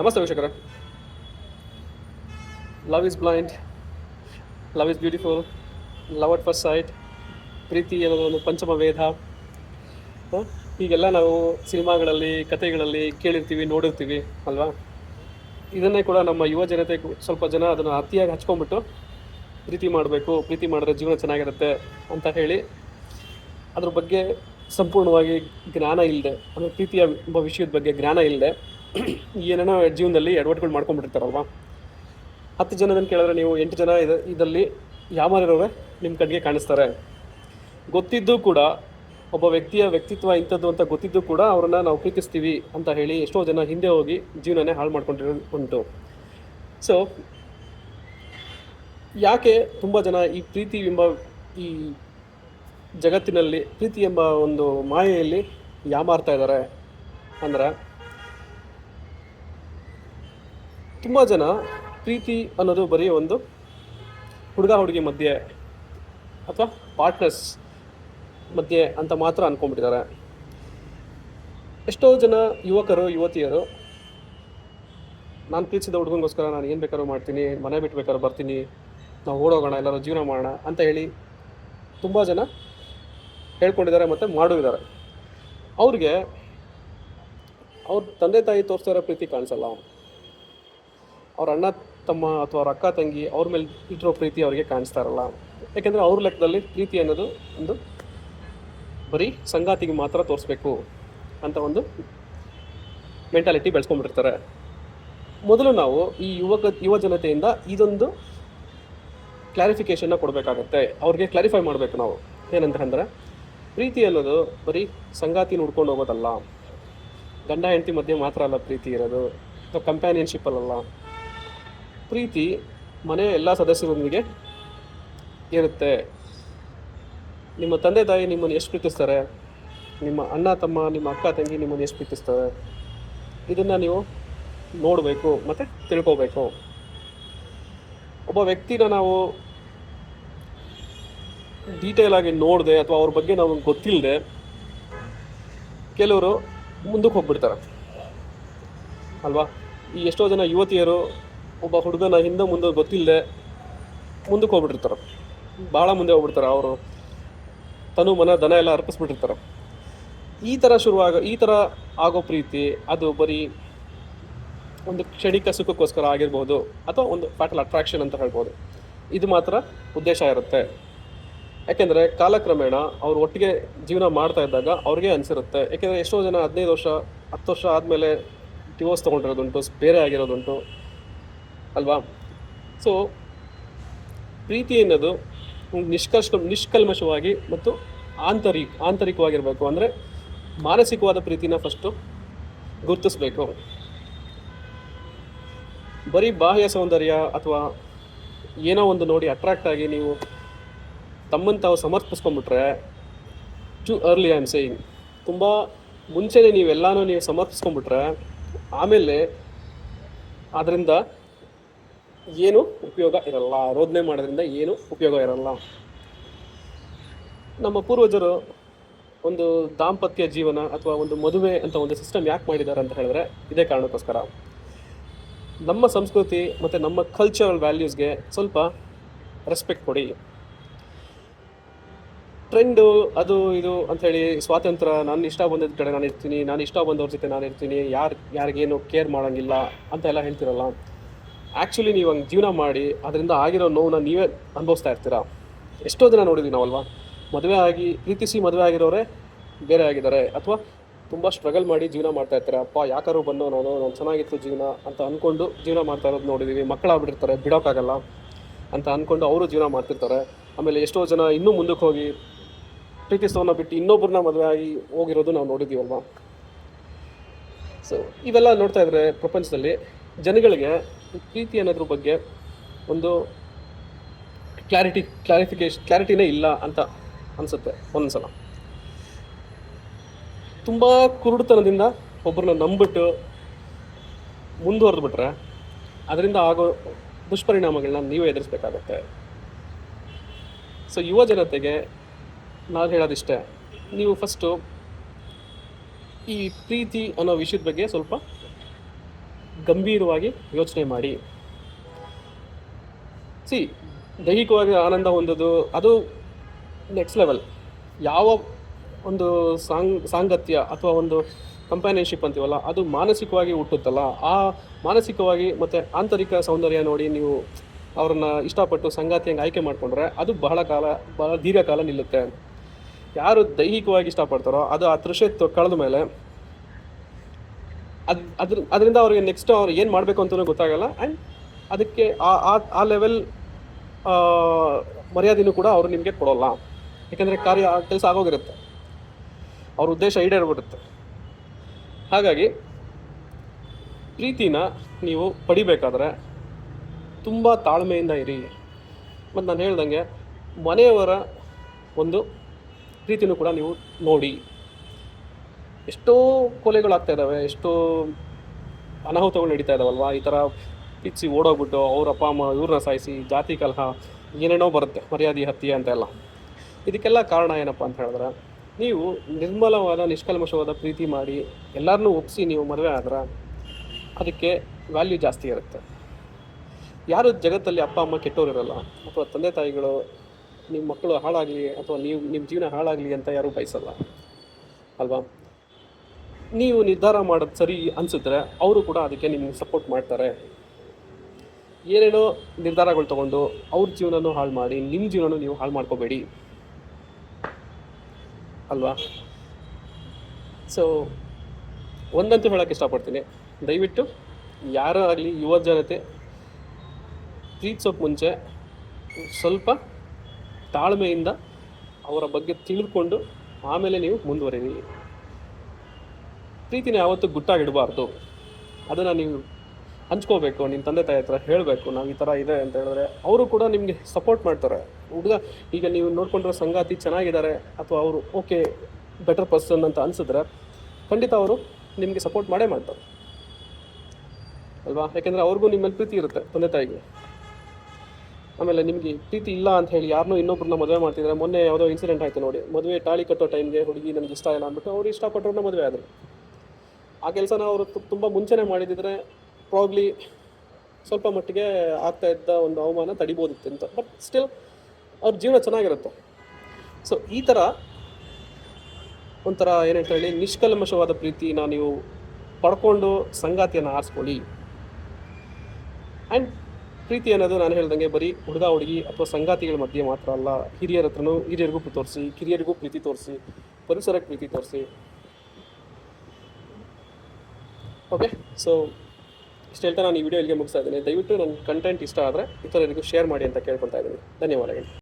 ನಮಸ್ತೆ ವೀಕ್ಷಕರ. Love is blind love is beautiful love at first sight ಪ್ರೀತಿ ಅನ್ನೋದು ಒಂದು ಪಂಚಮ ವೇದ? ಹೀಗೆಲ್ಲ ನಾವು ಸಿನಿಮಾಗಳಲ್ಲಿ, ಕಥೆಗಳಲ್ಲಿ ಕೇಳಿರ್ತೀವಿ, ನೋಡಿರ್ತೀವಿ, ಅಲ್ವಾ? ಇದನ್ನೇ ಕೂಡ ನಮ್ಮ ಯುವ ಜನತೆ ಸ್ವಲ್ಪ ಜನ ಅದನ್ನು ಅತಿಯಾಗಿ ಹಚ್ಕೊಂಡ್ಬಿಟ್ಟು ಪ್ರೀತಿ ಮಾಡಬೇಕು, ಪ್ರೀತಿ ಮಾಡಿದ್ರೆ ಜೀವನ ಚೆನ್ನಾಗಿರುತ್ತೆ ಅಂತ ಹೇಳಿ ಅದ್ರ ಬಗ್ಗೆ ಸಂಪೂರ್ಣವಾಗಿ ಜ್ಞಾನ ಇಲ್ಲದೆ ಅಂದರೆ ಪ್ರೀತಿಯ ವಿಷಯದ ಬಗ್ಗೆ ಜ್ಞಾನ ಇಲ್ಲದೆ ಏನೇನೋ ಜೀವನದಲ್ಲಿ ಎಡವಟ್ಗಳು ಮಾಡ್ಕೊಂಡ್ಬಿಟ್ಟಿರ್ತಾರಲ್ವಾ? ಹತ್ತು ಜನದನ್ನು ಕೇಳಿದ್ರೆ ನೀವು ಎಂಟು ಜನ ಇದ ಇದರಲ್ಲಿ ಯಾಮಾರಿರೋರೆ ನಿಮ್ಮ ಕಣ್ಣಿಗೆ ಕಾಣಿಸ್ತಾರೆ. ಗೊತ್ತಿದ್ದು ಕೂಡ ಒಬ್ಬ ವ್ಯಕ್ತಿಯ ವ್ಯಕ್ತಿತ್ವ ಇಂಥದ್ದು ಅಂತ ಗೊತ್ತಿದ್ದು ಕೂಡ ಅವ್ರನ್ನ ನಾವು ಪ್ರೀತಿಸ್ತೀವಿ ಅಂತ ಹೇಳಿ ಎಷ್ಟೋ ಜನ ಹಿಂದೆ ಹೋಗಿ ಜೀವನನೇ ಹಾಳು ಮಾಡ್ಕೊಂಡಿರೋ ಉಂಟು. ಸೊ ಯಾಕೆ ತುಂಬ ಜನ ಈ ಪ್ರೀತಿ ಎಂಬ ಈ ಜಗತ್ತಿನಲ್ಲಿ ಪ್ರೀತಿ ಎಂಬ ಒಂದು ಮಾಯೆಯಲ್ಲಿ ಯಾಮಾರ್ತಾ ಇದ್ದಾರೆ? ಅಂದ್ರೆ ತುಂಬ ಜನ ಪ್ರೀತಿ ಅನ್ನೋದು ಬರೀ ಒಂದು ಹುಡುಗ ಹುಡುಗಿ ಮಧ್ಯೆ ಅಥವಾ ಪಾರ್ಟ್ನರ್ಸ್ ಮಧ್ಯೆ ಅಂತ ಮಾತ್ರ ಅಂದ್ಕೊಂಡ್ಬಿಟ್ಟಿದ್ದಾರೆ ಎಷ್ಟೋ ಜನ ಯುವಕರು, ಯುವತಿಯರು, ನಾನು ಪ್ರೀತಿಸಿದ ಹುಡುಗನಿಗೋಸ್ಕರ ನಾನು ಏನು ಬೇಕಾದ್ರೂ ಮಾಡ್ತೀನಿ, ಮನೆ ಬಿಟ್ಟು ಬರ್ತೀನಿ, ನಾವು ಓಡೋಗೋಣ, ಎಲ್ಲರೂ ಜೀವನ ಮಾಡೋಣ ಅಂತ ಹೇಳಿ ತುಂಬ ಜನ ಹೇಳ್ಕೊಂಡಿದ್ದಾರೆ ಮತ್ತು ಮಾಡಿದ್ದಾರೆ ಅವ್ರಿಗೆ, ಅವ್ರ ತಂದೆ ತಾಯಿ ತೋರಿಸ್ತಾ ಇರೋ ಪ್ರೀತಿ ಕಾಣಿಸಲ್ಲ ಅವ್ರ ಅಣ್ಣ ತಮ್ಮ ಅಥವಾ ಅವ್ರ ಅಕ್ಕ ತಂಗಿ ಅವ್ರ ಮೇಲೆ ಇಟ್ಟಿರೋ ಪ್ರೀತಿ ಅವ್ರಿಗೆ ಕಾಣಿಸ್ತಾ ಇರಲ್ಲ. ಯಾಕೆಂದರೆ ಅವ್ರ ಲೆಕ್ಕದಲ್ಲಿ ಪ್ರೀತಿ ಅನ್ನೋದು ಒಂದು ಬರೀ ಸಂಗಾತಿಗೆ ಮಾತ್ರ ತೋರಿಸ್ಬೇಕು ಅಂತ ಒಂದು ಮೆಂಟಾಲಿಟಿ ಬೆಳೆಸ್ಕೊಂಡ್ಬಿಟ್ಟಿರ್ತಾರೆ. ಮೊದಲು ನಾವು ಈ ಯುವಕ, ಯುವ ಜನತೆಯಿಂದ ಇದೊಂದು ಕ್ಲಾರಿಫಿಕೇಷನ್ನ ಕೊಡಬೇಕಾಗತ್ತೆ. ಅವ್ರಿಗೆ ಕ್ಲಾರಿಫೈ ಮಾಡಬೇಕು ನಾವು. ಏನಂತ ಅಂದರೆ, ಪ್ರೀತಿ ಅನ್ನೋದು ಬರೀ ಸಂಗಾತಿ ನೋಡ್ಕೊಂಡು ಹೋಗೋದಲ್ಲ. ಗಂಡ, ಹೆಂಡತಿ ಮಧ್ಯೆ ಮಾತ್ರ ಅಲ್ಲ ಪ್ರೀತಿ ಇರೋದು. ಅಥವಾ ಕಂಪ್ಯಾನಿಯನ್ಶಿಪ್ಪಲ್ಲ ಪ್ರೀತಿ ಮನೆಯ ಎಲ್ಲ ಸದಸ್ಯರೊಂದಿಗೆ ಇರುತ್ತೆ. ನಿಮ್ಮ ತಂದೆ ತಾಯಿ ನಿಮ್ಮನ್ನು ಎಷ್ಟು ಪ್ರೀತಿಸ್ತಾರೆ? ನಿಮ್ಮ ಅಣ್ಣ, ತಮ್ಮ, ನಿಮ್ಮ ಅಕ್ಕ, ತಂಗಿ ನಿಮ್ಮನ್ನು ಎಷ್ಟು ಪ್ರೀತಿಸ್ತಾರೆ? ಇದನ್ನು ನೀವು ನೋಡಬೇಕು ಮತ್ತು ತಿಳ್ಕೋಬೇಕು. ಒಬ್ಬ ವ್ಯಕ್ತಿನ ನಾವು ಡೀಟೇಲ್ ಆಗಿ ನೋಡದೆ ಅಥವಾ ಅವ್ರ ಬಗ್ಗೆ ನಾವು ಗೊತ್ತಿಲ್ಲದೆ ಕೆಲವರು ಮುಂದಕ್ಕೆ ಹೋಗ್ಬಿಡ್ತಾರೆ. ಅಲ್ವಾ? ಈ ಎಷ್ಟೋ ಜನ ಯುವತಿಯರು ಒಬ್ಬ ಹುಡುಗನ ಹಿಂದೆ ಮುಂದೆ ಗೊತ್ತಿಲ್ಲದೆ ಮುಂದಕ್ಕೆ ಹೋಗ್ಬಿಟ್ಟಿರ್ತಾರೆ. ಭಾಳ ಮುಂದೆ ಹೋಗ್ಬಿಡ್ತಾರೆ ಅವರು. ತನು ಮನ ದನ ಎಲ್ಲ ಅರ್ಪಿಸ್ಬಿಟ್ಟಿರ್ತಾರೆ. ಈ ಥರ ಶುರುವಾಗ, ಈ ಥರ ಆಗೋ ಪ್ರೀತಿ ಅದು ಬರೀ ಒಂದು ಕ್ಷಣಿಕ ಸುಖಕ್ಕೋಸ್ಕರ ಆಗಿರ್ಬೋದು ಅಥವಾ ಒಂದು ಫ್ಯಾಟಲ್ ಅಟ್ರಾಕ್ಷನ್ ಅಂತ ಹೇಳ್ಬೋದು. ಇದು ಮಾತ್ರ ಉದ್ದೇಶ ಇರುತ್ತೆ. ಯಾಕೆಂದರೆ ಕಾಲಕ್ರಮೇಣ ಅವ್ರು ಒಟ್ಟಿಗೆ ಜೀವನ ಮಾಡ್ತಾ ಇದ್ದಾಗ ಅವ್ರಿಗೆ ಅನಿಸಿರುತ್ತೆ. ಯಾಕೆಂದರೆ ಎಷ್ಟೋ ಜನ ಹದಿನೈದು ವರ್ಷ, ಹತ್ತು ವರ್ಷ ಆದಮೇಲೆ ಡಿವೋರ್ಸ್ ತೊಗೊಂಡಿರೋದುಂಟು, ಬೇರೆ ಆಗಿರೋದುಂಟು. ಅಲ್ವಾ? ಸೊ ಪ್ರೀತಿ ಅನ್ನೋದು ನಿಷ್ಕರ್ಷ ನಿಷ್ಕಲ್ಮಶವಾಗಿ ಮತ್ತು ಆಂತರಿ ಆಂತರಿಕವಾಗಿರಬೇಕು. ಅಂದರೆ ಮಾನಸಿಕವಾದ ಪ್ರೀತಿನ ಫಸ್ಟು ಗುರುತಿಸ್ಬೇಕು. ಬರೀ ಬಾಹ್ಯ ಸೌಂದರ್ಯ ಅಥವಾ ಏನೋ ಒಂದು ನೋಡಿ ಅಟ್ರಾಕ್ಟ್ ಆಗಿ ನೀವು ತಮ್ಮನ್ನು ತಾವು too early I am saying ತುಂಬ ಮುಂಚೆನೇ ನೀವೆಲ್ಲನೂ ನೀವು ಸಮರ್ಪಿಸ್ಕೊಂಡ್ಬಿಟ್ರೆ ಆಮೇಲೆ ಅದರಿಂದ ಏನು ಉಪಯೋಗ ಇರಲ್ಲ, ರೋದನೆ ಮಾಡೋದ್ರಿಂದ ಏನು ಉಪಯೋಗ ಇರಲ್ಲ. ನಮ್ಮ ಪೂರ್ವಜರು ಒಂದು ದಾಂಪತ್ಯ ಜೀವನ ಅಥವಾ ಒಂದು ಮದುವೆ ಅಂತ ಒಂದು ಸಿಸ್ಟಮ್ ಯಾಕೆ ಮಾಡಿದ್ದಾರೆ ಅಂತ ಹೇಳಿದ್ರೆ, ಇದೇ ಕಾರಣಕ್ಕೋಸ್ಕರ. ನಮ್ಮ ಸಂಸ್ಕೃತಿ ಮತ್ತು ನಮ್ಮ ಕಲ್ಚರಲ್ ವ್ಯಾಲ್ಯೂಸ್ಗೆ ಸ್ವಲ್ಪ ರೆಸ್ಪೆಕ್ಟ್ ಕೊಡಿ. ಟ್ರೆಂಡು ಅದು, ಇದು ಅಂಥೇಳಿ ಸ್ವಾತಂತ್ರ್ಯ, ನಾನು ಇಷ್ಟ ಬಂದಿದ್ದ ಕಡೆ ನಾನು ಇರ್ತೀನಿ, ನಾನು ಇಷ್ಟ ಬಂದವ್ರ ಜೊತೆ ನಾನು ಇರ್ತೀನಿ, ಯಾರು, ಯಾರಿಗೇನು ಕೇರ್ ಮಾಡೋಂಗಿಲ್ಲ ಅಂತ ಎಲ್ಲ ಹೇಳ್ತಿರಲ್ಲ. ಆ್ಯಕ್ಚುಲಿ ನೀವು ಹಂಗೆ ಜೀವನ ಮಾಡಿ, ಅದರಿಂದ ಆಗಿರೋ ನೋವನ್ನ ನೀವೇ ಅನುಭವಿಸ್ತಾ ಇರ್ತೀರಾ? ಎಷ್ಟೋ ಜನ ನೋಡಿದ್ದೀವಿ ನಾವಲ್ವಾ? ಮದುವೆ ಆಗಿ, ಪ್ರೀತಿಸಿ ಮದುವೆ ಆಗಿರೋರೆ ಬೇರೆ ಆಗಿದ್ದಾರೆ. ಅಥವಾ ತುಂಬ ಸ್ಟ್ರಗಲ್ ಮಾಡಿ ಜೀವನ ಮಾಡ್ತಾ ಇರ್ತಾರೆ. ಅಪ್ಪ ಯಾಕಾರು ಬಂದು ನಾನು ನಾನು ಚೆನ್ನಾಗಿತ್ತು ಜೀವನ ಅಂತ ಅಂದ್ಕೊಂಡು ಜೀವನ ಮಾಡ್ತಾ ಇರೋದು ನೋಡಿದ್ದೀವಿ ಮಕ್ಕಳಾಗ್ಬಿಟ್ಟಿರ್ತಾರೆ ಬಿಡೋಕ್ಕಾಗಲ್ಲ ಅಂತ ಅಂದ್ಕೊಂಡು ಅವರು ಜೀವನ ಮಾಡ್ತಿರ್ತಾರೆ. ಆಮೇಲೆ ಎಷ್ಟೋ ಜನ ಇನ್ನೂ ಮುಂದಕ್ಕೆ ಹೋಗಿ ಪ್ರೀತಿಸೋನ ಬಿಟ್ಟು ಇನ್ನೊಬ್ಬರನ್ನ ಮದುವೆ ಆಗಿ ಹೋಗಿರೋದು ನಾವು ನೋಡಿದ್ದೀವಲ್ವಾ ಸೊ ಇವೆಲ್ಲ ನೋಡ್ತಾ ಇದ್ರೆ ಪ್ರಪಂಚದಲ್ಲಿ ಜನಗಳಿಗೆ ಪ್ರೀತಿ ಅನ್ನೋದ್ರ ಬಗ್ಗೆ ಒಂದು ಕ್ಲಾರಿಟಿ ಕ್ಲಾರಿಫಿಕೇಶನ್ ಕ್ಲಾರಿಟಿನೇ ಇಲ್ಲ ಅಂತ ಅನಿಸುತ್ತೆ ಒಂದೊಂದ್ಸಲ ತುಂಬ ಕುರುಡುತನದಿಂದ ಒಬ್ಬರನ್ನ ನಂಬಿಟ್ಟು ಮುಂದುವರೆದು ಬಿಟ್ರೆ ಅದರಿಂದ ಆಗೋ ದುಷ್ಪರಿಣಾಮಗಳನ್ನ ನೀವೇ ಎದುರಿಸ್ಬೇಕಾಗತ್ತೆ. ಸೊ ಯುವ ಜನತೆಗೆ ನಾನು ಹೇಳೋದಿಷ್ಟೇ, ನೀವು ಫಸ್ಟು ಈ ಪ್ರೀತಿ ಅನ್ನೋ ವಿಷಯದ ಬಗ್ಗೆ ಸ್ವಲ್ಪ ಗಂಭೀರವಾಗಿ ಯೋಚನೆ ಮಾಡಿ. ಸಿ, ದೈಹಿಕವಾಗಿ ಆನಂದ ಹೊಂದೋದು, ಅದು ನೆಕ್ಸ್ಟ್ ಲೆವೆಲ್ ಯಾವ ಒಂದು ಸಾಂಗ್, ಸಾಂಗತ್ಯ ಅಥವಾ ಒಂದು ಕಂಪ್ಯಾನಿಯನ್ಶಿಪ್ ಅಂತೀವಲ್ಲ, ಅದು ಮಾನಸಿಕವಾಗಿ ಹುಟ್ಟುತ್ತಲ್ಲ. ಆ ಮಾನಸಿಕವಾಗಿ ಮತ್ತು ಆಂತರಿಕ ಸೌಂದರ್ಯ ನೋಡಿ ನೀವು ಅವ್ರನ್ನ ಇಷ್ಟಪಟ್ಟು ಸಂಗಾತಿಯಂಗೆ ಆಯ್ಕೆ ಮಾಡಿಕೊಂಡ್ರೆ ಅದು ಬಹಳ ಕಾಲ, ಬಹಳ ದೀರ್ಘಕಾಲ ನಿಲ್ಲುತ್ತೆ. ಯಾರು ದೈಹಿಕವಾಗಿ ಇಷ್ಟಪಡ್ತಾರೋ ಅದು ಆ ತೃಷೆ ಕಳೆದ ಮೇಲೆ ಅದು ಅದ್ರ ಅದರಿಂದ ಅವ್ರಿಗೆ ನೆಕ್ಸ್ಟ್ ಅವ್ರು ಏನು ಮಾಡಬೇಕು ಅಂತಲೂ ಗೊತ್ತಾಗಲ್ಲ. ಆ್ಯಂಡ್ ಅದಕ್ಕೆ ಆ ಆ- ಆ ಲೆವೆಲ್ ಮರ್ಯಾದೆನೂ ಕೂಡ ಅವರು ನಿಮಗೆ ಕೊಡೋಲ್ಲ. ಯಾಕಂದರೆ ಕಾರ್ಯ ಕೆಲಸ ಆಗೋಗಿರುತ್ತೆ. ಅವ್ರ ಉದ್ದೇಶ ಈಡೇರ್ಬಿಡುತ್ತೆ. ಹಾಗಾಗಿ ಪ್ರೀತಿನ ನೀವು ಪಡಿಬೇಕಾದ್ರೆ ತುಂಬ ತಾಳ್ಮೆಯಿಂದ ಇರಿ. ಮತ್ತು ನಾನು ಹೇಳ್ದಂಗೆ ಮನೆಯವರ ಒಂದು ಪ್ರೀತಿನೂ ಕೂಡ ನೀವು ನೋಡಿ. ಎಷ್ಟೋ ಕೊಲೆಗಳಾಗ್ತಾ ಇದ್ದಾವೆ ಎಷ್ಟೋ ಅನಾಹುತಗಳು ನಡೀತಾ ಇದಾವಲ್ವಾ? ಈ ಥರ ಪಿಚ್ಚಿ ಓಡೋಗ್ಬಿಟ್ಟು ಅವ್ರ ಅಪ್ಪ, ಅಮ್ಮ ಇವ್ರನ್ನ ಸಾಯಿಸಿ ಜಾತಿ ಕಲಹ ಏನೇನೋ ಬರುತ್ತೆ, ಮರ್ಯಾದೆ, ಹತ್ಯೆ ಅಂತೆಲ್ಲ ಇದಕ್ಕೆಲ್ಲ ಕಾರಣ ಏನಪ್ಪ ಅಂತ ಹೇಳಿದ್ರೆ, ನೀವು ನಿರ್ಮಲವಾದ, ನಿಷ್ಕಲ್ಮಶವಾದ ಪ್ರೀತಿ ಮಾಡಿ ಎಲ್ಲರನ್ನೂ ಒಪ್ಪಿಸಿ ನೀವು ಮದುವೆ ಆದ್ರೆ ಅದಕ್ಕೆ ವ್ಯಾಲ್ಯೂ ಜಾಸ್ತಿ ಇರುತ್ತೆ. ಯಾರು ಜಗತ್ತಲ್ಲಿ ಅಪ್ಪ, ಅಮ್ಮ ಕೆಟ್ಟೋರಿರಲ್ಲ, ಅಥವಾ ತಂದೆ ತಾಯಿಗಳು ನಿಮ್ಮ ಮಕ್ಕಳು ಹಾಳಾಗಲಿ, ಅಥವಾ ನೀವು ನಿಮ್ಮ ಜೀವನ ಹಾಳಾಗಲಿ ಅಂತ ಯಾರೂ ಬಯಸಲ್ಲ. ಅಲ್ವಾ? ನೀವು ನಿರ್ಧಾರ ಮಾಡೋದು ಸರಿ ಅನಿಸಿದ್ರೆ ಅವರು ಕೂಡ ಅದಕ್ಕೆ ನಿಮಗೆ ಸಪೋರ್ಟ್ ಮಾಡ್ತಾರೆ. ಏನೇನೋ ನಿರ್ಧಾರಗಳು ತೊಗೊಂಡು ಅವ್ರ ಜೀವನನೂ ಹಾಳು ಮಾಡಿ ನಿಮ್ಮ ಜೀವನನೂ ನೀವು ಹಾಳು ಮಾಡ್ಕೋಬೇಡಿ. ಅಲ್ವಾ? ಸೊ ಒಂದಂತೂ ಹೇಳೋಕ್ಕೆ ಇಷ್ಟಪಡ್ತೀನಿ. ದಯವಿಟ್ಟು ಯಾರೋ ಆಗಲಿ ಯುವ ಜನತೆ ಪ್ರೀತಿಸೋಕೆ ಮುಂಚೆ ಸ್ವಲ್ಪ ತಾಳ್ಮೆಯಿಂದ ಅವರ ಬಗ್ಗೆ ತಿಳ್ಕೊಂಡು ಆಮೇಲೆ ನೀವು ಮುಂದುವರಿರಿ. ಪ್ರೀತಿನ ಯಾವತ್ತೂ ಗುಟ್ಟಾಗಿಡಬಾರ್ದು. ಅದನ್ನು ನೀವು ಹಂಚ್ಕೋಬೇಕು ನಿಮ್ಮ ತಂದೆ ತಾಯಿ ಹತ್ರ ಹೇಳಬೇಕು, ನಾವು ಈ ಥರ ಇದೆ ಅಂತ ಹೇಳಿದ್ರೆ ಅವರು ಕೂಡ ನಿಮಗೆ ಸಪೋರ್ಟ್ ಮಾಡ್ತಾರೆ. ಹುಡುಗ, ಈಗ ನೀವು ನೋಡ್ಕೊಂಡಿರೋ ಸಂಗಾತಿ ಚೆನ್ನಾಗಿದ್ದಾರೆ ಅಥವಾ ಅವರು ಓಕೆ ಬೆಟರ್ ಪರ್ಸನ್ ಅಂತ ಅನಿಸಿದ್ರೆ ಖಂಡಿತ ಅವರು ನಿಮಗೆ ಸಪೋರ್ಟ್ ಮಾಡೇ ಮಾಡ್ತಾರೆ. ಅಲ್ವಾ? ಯಾಕೆಂದರೆ ಅವ್ರಿಗೂ ನಿಮ್ಮಲ್ಲಿ ಮೇಲೆ ಪ್ರೀತಿ ಇರುತ್ತೆ ತಂದೆ ತಾಯಿಗೆ. ಆಮೇಲೆ ನಿಮಗೆ ಪ್ರೀತಿ ಇಲ್ಲ ಅಂತ ಹೇಳಿ ಯಾರನ್ನೂ ಇನ್ನೊಬ್ರನ್ನ ಮದುವೆ ಮಾಡ್ತಿದ್ರೆ ಮೊನ್ನೆ ಯಾವುದೋ ಇನ್ಸಿಡೆಂಟ್ ಆಯಿತು ನೋಡಿ. ಮದುವೆ ತಾಳಿ ಕಟ್ಟೋ ಟೈಮ್ಗೆ ಹುಡುಗಿ ನನಗೆ ಇಷ್ಟ ಇಲ್ಲ ಅಂದ್ಬಿಟ್ಟು ಅವ್ರು ಇಷ್ಟಪಟ್ಟವ್ರನ್ನ ಮದುವೆ ಆದರು. ಆ ಕೆಲಸನ ಅವರು ತುಂಬ ಮುಂಚೆನೆ ಮಾಡಿದಿದ್ರೆ ಪ್ರಾಬ್ಲಿ ಸ್ವಲ್ಪ ಮಟ್ಟಿಗೆ ಆಗ್ತಾ ಇದ್ದ ಒಂದು ಅವಮಾನ ತಡಿಬೋದಿತ್ತು ಅಂತ. ಬಟ್ ಸ್ಟಿಲ್ ಅವ್ರ ಜೀವನ ಚೆನ್ನಾಗಿರುತ್ತೆ. ಸೊ ಈ ಥರ ಒಂಥರ ಏನಂತ ಹೇಳಿ ನಿಷ್ಕಲ್ಮಶವಾದ ಪ್ರೀತಿನ ನೀವು ಪಡ್ಕೊಂಡು ಸಂಗಾತಿಯನ್ನು ಆರಿಸ್ಕೊಳ್ಳಿ. ಆ್ಯಂಡ್ ಪ್ರೀತಿ ಅನ್ನೋದು ನಾನು ಹೇಳ್ದಂಗೆ ಬರೀ ಹುಡುಗ, ಹುಡುಗಿ ಅಥವಾ ಸಂಗಾತಿಗಳ ಮಧ್ಯೆ ಮಾತ್ರ ಅಲ್ಲ. ಹಿರಿಯರ ಹತ್ರನೂ ಹಿರಿಯರಿಗೂ ತೋರಿಸಿ, ಕಿರಿಯರಿಗೂ ಪ್ರೀತಿ ತೋರಿಸಿ, ಪರಿಸರಕ್ಕೆ ಪ್ರೀತಿ ತೋರಿಸಿ. ಓಕೆ ಸೊ ಇಷ್ಟು ಹೇಳ್ತಾ ನಾನು ಈ ವಿಡಿಯೋ ಇಲ್ಲಿಗೆ ಮುಗಿಸ್ತಾ ಇದ್ದೀನಿ. ದಯವಿಟ್ಟು ನನ್ನ ಕಂಟೆಂಟ್ ಇಷ್ಟ ಆದರೆ ಇತರರಿಗೂ ಶೇರ್ ಮಾಡಿ ಅಂತ ಕೇಳ್ಕೊಳ್ತಾ ಇದ್ದೀನಿ. ಧನ್ಯವಾದಗಳು.